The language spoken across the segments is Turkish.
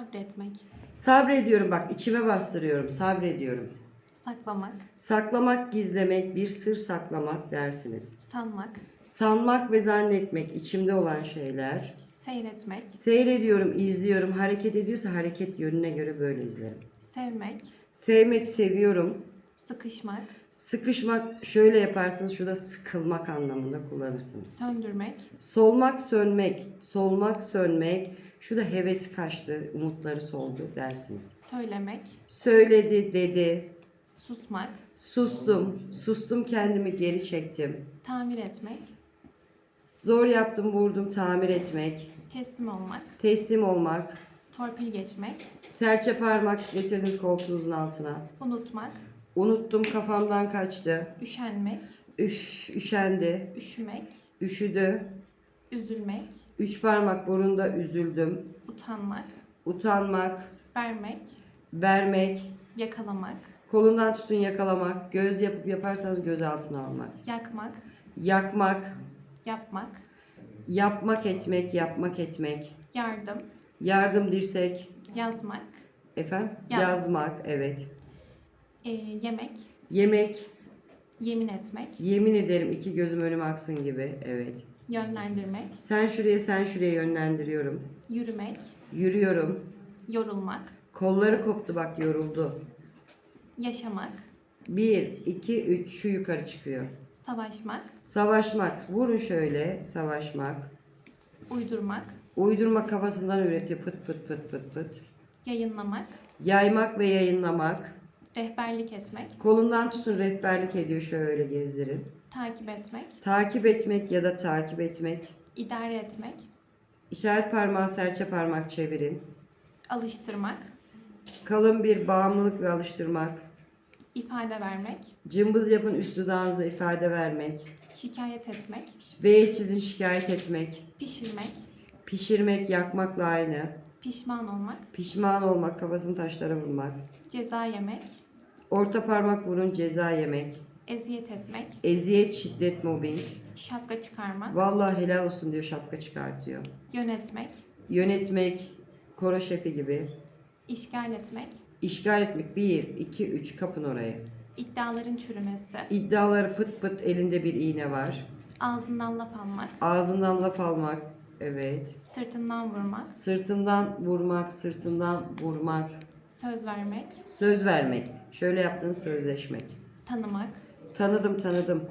Sabretmek. Sabrediyorum bak içime bastırıyorum. Sabrediyorum. Saklamak. Saklamak, gizlemek, bir sır saklamak dersiniz. Sanmak. Sanmak ve zannetmek içimde olan şeyler. Seyretmek. Seyrediyorum, izliyorum. Hareket ediyorsa hareket yönüne göre böyle izlerim. Sevmek. Sevmek, seviyorum. Sıkışmak. Sıkışmak şöyle yaparsınız. Şurada sıkılmak anlamında kullanırsınız. Söndürmek. Solmak, sönmek. Solmak, sönmek. Şurada hevesi kaçtı, umutları soldu dersiniz. Söylemek. Söyledi, dedi. Susmak. Sustum. Sustum kendimi geri çektim. Tamir etmek. Zor yaptım, vurdum, tamir etmek. Teslim olmak. Teslim olmak. Torpil geçmek. Serçe parmak getirdiniz koltuğunuzun altına. Unutmak. Unuttum, kafamdan kaçtı. Üşenmek. Üf, üşendi. Üşümek. Üşüdü. Üzülmek. Üç parmak burunda üzüldüm. Utanmak. Utanmak, Vermek. vermek, Yakalamak. kolundan tutun yakalamak, göz yapıp yaparsanız göz altına almak. Yakmak. Yakmak, Yapmak. yapmak etmek, yapmak etmek. Yardım. Yardım dirsek, Yazmak. efendim Yaz. yazmak, evet. E, yemek. Yemek, Yemin etmek. yemin ederim iki gözüm önüme aksın gibi, evet. Yönlendirmek. Sen şuraya sen şuraya yönlendiriyorum. Yürümek. Yürüyorum. Yorulmak. Kolları koptu bak yoruldu. Yaşamak. Bir, iki, üç şu yukarı çıkıyor. Savaşmak. Savaşmak. Vurun şöyle. Savaşmak. Uydurmak. Uydurma kafasından üretiyor. Pıt pıt pıt pıt pıt. Yayınlamak. Yaymak ve yayınlamak. Rehberlik etmek. Kolundan tutun rehberlik ediyor şöyle gezdirin. Takip etmek. Takip etmek ya da takip etmek. idare etmek. İşaret parmağı serçe parmak çevirin. Alıştırmak. Kalın bir bağımlılık ve alıştırmak. ifade vermek. Cımbız yapın üst dudağınıza ifade vermek. Şikayet etmek. V çizin şikayet etmek. Pişirmek. Pişirmek yakmakla aynı. Pişman olmak. Pişman olmak kafasını taşlara vurmak. Ceza yemek. Orta parmak vurun ceza yemek. Eziyet etmek. Eziyet, şiddet, mobbing. Şapka çıkarmak. Vallahi helal olsun diyor şapka çıkartıyor. Yönetmek. Yönetmek, koro şefi gibi. işgal etmek. İşgal etmek. Bir, iki, üç kapın orayı. iddiaların çürümesi. İddiaları pıt pıt elinde bir iğne var. Ağzından laf almak. Ağzından laf almak. Evet. Sırtından vurmak. Sırtından vurmak, sırtından vurmak. Söz vermek. Söz vermek. Şöyle yaptığınız sözleşmek. Tanımak. Tanıdım tanıdım.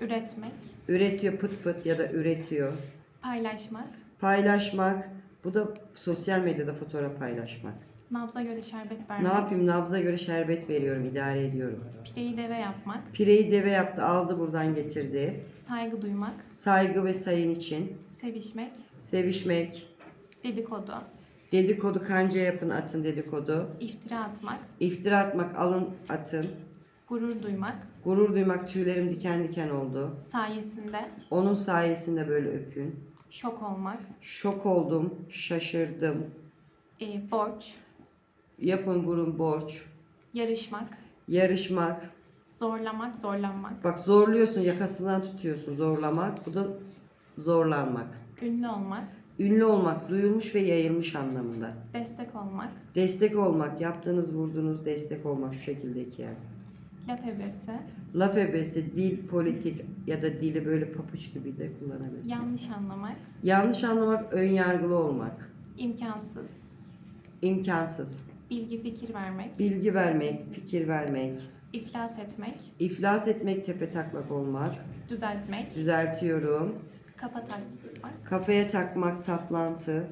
Üretmek. Üretiyor pıt pıt ya da üretiyor. Paylaşmak. Paylaşmak. Bu da sosyal medyada fotoğraf paylaşmak. Nabza göre şerbet Ne vermek. yapayım nabza göre şerbet veriyorum idare ediyorum. Pireyi deve yapmak. Pireyi deve yaptı aldı buradan getirdi. Saygı duymak. Saygı ve sayın için. Sevişmek. Sevişmek. Dedikodu. Dedikodu kanca yapın atın dedikodu. iftira atmak. İftira atmak alın atın. Gurur duymak. Gurur duymak tüylerim diken diken oldu. Sayesinde. Onun sayesinde böyle öpün. Şok olmak. Şok oldum, şaşırdım. e, borç. Yapın vurun borç. Yarışmak. Yarışmak. Zorlamak. Zorlanmak. Bak zorluyorsun yakasından tutuyorsun zorlamak. Bu da zorlanmak. Ünlü olmak. Ünlü olmak, duyulmuş ve yayılmış anlamında. Destek olmak. Destek olmak, yaptığınız, vurduğunuz destek olmak şu şekildeki yer. Laf ebesi. Laf ebesi, dil, politik ya da dili böyle papuç gibi de kullanabilirsiniz. Yanlış anlamak. Yanlış anlamak, ön yargılı olmak. imkansız. imkansız. Bilgi fikir vermek. Bilgi vermek, fikir vermek. iflas etmek. iflas etmek, tepe taklak olmak. Düzeltmek. Düzeltiyorum. Kafa takmak. Kafaya takmak, saplantı.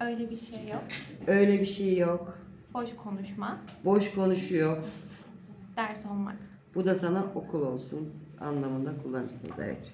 Öyle bir şey yok. Öyle bir şey yok. Boş konuşma. Boş konuşuyor. Ders olmak. Bu da sana okul olsun anlamında kullanırsınız. Evet.